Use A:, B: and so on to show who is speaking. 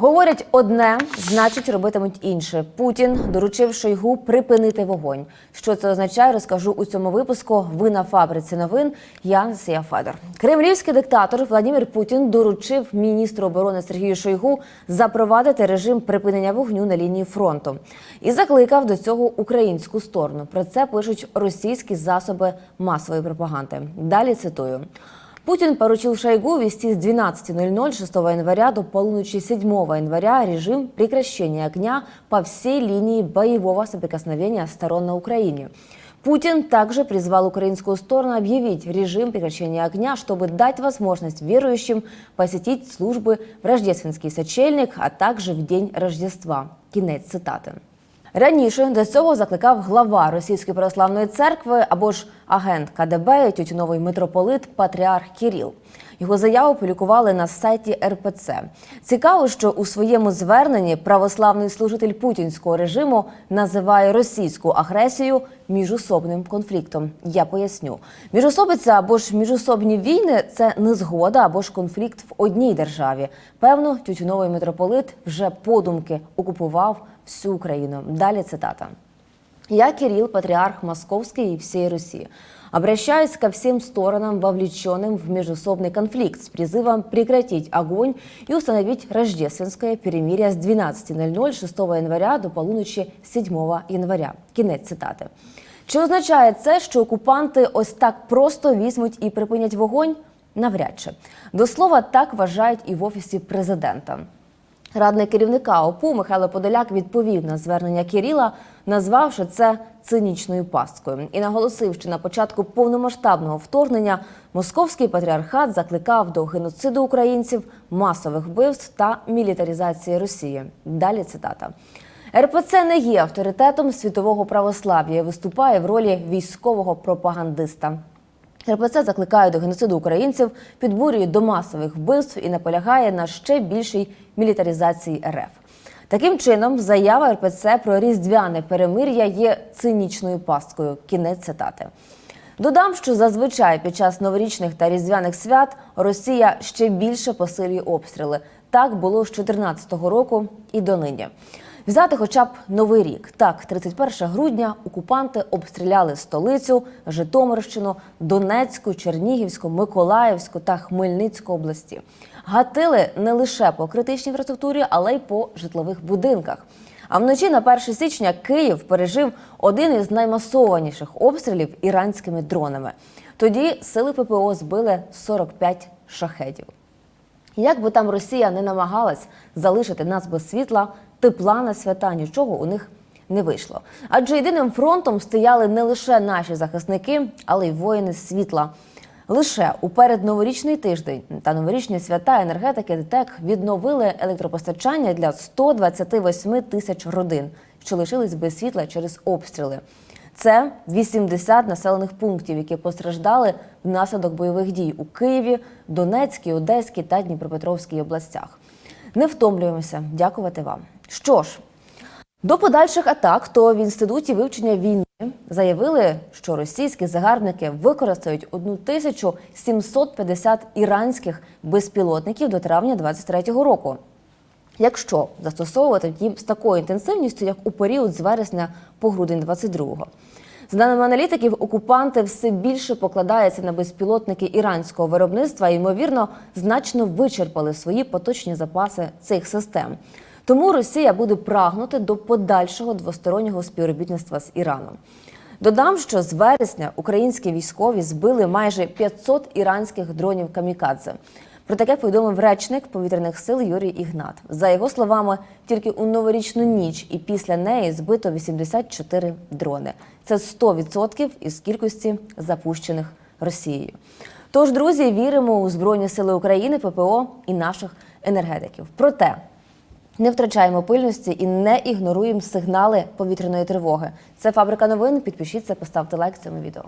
A: Говорять одне, значить робитимуть інше. Путін доручив Шойгу припинити вогонь. Що це означає, розкажу у цьому випуску. Ви на фабриці новин. Я Ансія Федор. Кремлівський диктатор Владимир Путін доручив міністру оборони Сергію Шойгу запровадити режим припинення вогню на лінії фронту і закликав до цього українську сторону. Про це пишуть російські засоби масової пропаганди. Далі цитую. Путин поручил Шойгу ввести с 12.00 6 января до полуночи 7 января режим прекращения огня по всей линии боевого соприкосновения сторон на Украине. Путин также призвал украинскую сторону объявить режим прекращения огня, чтобы дать возможность верующим посетить службы в рождественский сочельник, а также в день Рождества. Кінець цитати. Раніше до цього закликав глава Російської православної церкви або ж агент КДБ тютюновий митрополит Патріарх Кіріл. Його заяву публікували на сайті РПЦ. Цікаво, що у своєму зверненні православний служитель путінського режиму називає російську агресію міжособним конфліктом. Я поясню, міжособиця або ж міжособні війни це незгода або ж конфлікт в одній державі. Певно, тютюновий митрополит вже подумки окупував всю Украину. Далее цитата. «Я Кирилл, патриарх Московской и всей Руси. Обращаюсь ко всем сторонам, вовлеченным в междусобный конфликт с призывом прекратить огонь и установить рождественское перемирие с 12.00 6 января до полуночі 7 января. Кінець цитати. Чи означає це, що окупанти ось так просто візьмуть і припинять вогонь? Навряд чи. До слова, так вважають і в офісі президента. Радник керівника ОПУ Михайло Подоляк відповів на звернення Кіріла, назвавши це цинічною пасткою, і наголосив, що на початку повномасштабного вторгнення московський патріархат закликав до геноциду українців, масових вбивств та мілітаризації Росії. Далі цитата. РПЦ не є авторитетом світового православ'я виступає в ролі військового пропагандиста. РПЦ закликає до геноциду українців, підбурює до масових вбивств і наполягає на ще більшій мілітаризації РФ. Таким чином, заява РПЦ про різдвяне перемир'я є цинічною пасткою. Кінець цитати. Додам, що зазвичай під час новорічних та різдвяних свят Росія ще більше посилює обстріли. Так було з 2014 року і донині. Взяти хоча б новий рік. Так, 31 грудня окупанти обстріляли столицю, Житомирщину, Донецьку, Чернігівську, Миколаївську та Хмельницьку області. Гатили не лише по критичній інфраструктурі, але й по житлових будинках. А вночі на 1 січня Київ пережив один із наймасованіших обстрілів іранськими дронами. Тоді сили ППО збили 45 шахедів. Як би там Росія не намагалась залишити нас без світла, тепла на свята нічого у них не вийшло. Адже єдиним фронтом стояли не лише наші захисники, але й воїни світла. Лише у передноворічний тиждень та новорічні свята енергетики ДТЕК відновили електропостачання для 128 тисяч родин, що лишились без світла через обстріли. Це 80 населених пунктів, які постраждали внаслідок бойових дій у Києві, Донецькій, Одеській та Дніпропетровській областях. Не втомлюємося. Дякувати вам. Що ж, до подальших атак, то в інституті вивчення війни заявили, що російські загарбники використають 1750 іранських безпілотників до травня 2023 року. Якщо застосовувати їм з такою інтенсивністю, як у період з вересня по грудень 22-го. За даними аналітиків, окупанти все більше покладаються на безпілотники іранського виробництва і, ймовірно, значно вичерпали свої поточні запаси цих систем. Тому Росія буде прагнути до подальшого двостороннього співробітництва з Іраном. Додам, що з вересня українські військові збили майже 500 іранських дронів камікадзе. Про таке повідомив речник повітряних сил Юрій Ігнат. За його словами, тільки у новорічну ніч і після неї збито 84 дрони. Це 100% із кількості запущених Росією. Тож, друзі, віримо у Збройні Сили України, ППО і наших енергетиків. Проте не втрачаємо пильності і не ігноруємо сигнали повітряної тривоги. Це фабрика новин. Підпишіться, поставте лайк цьому відео.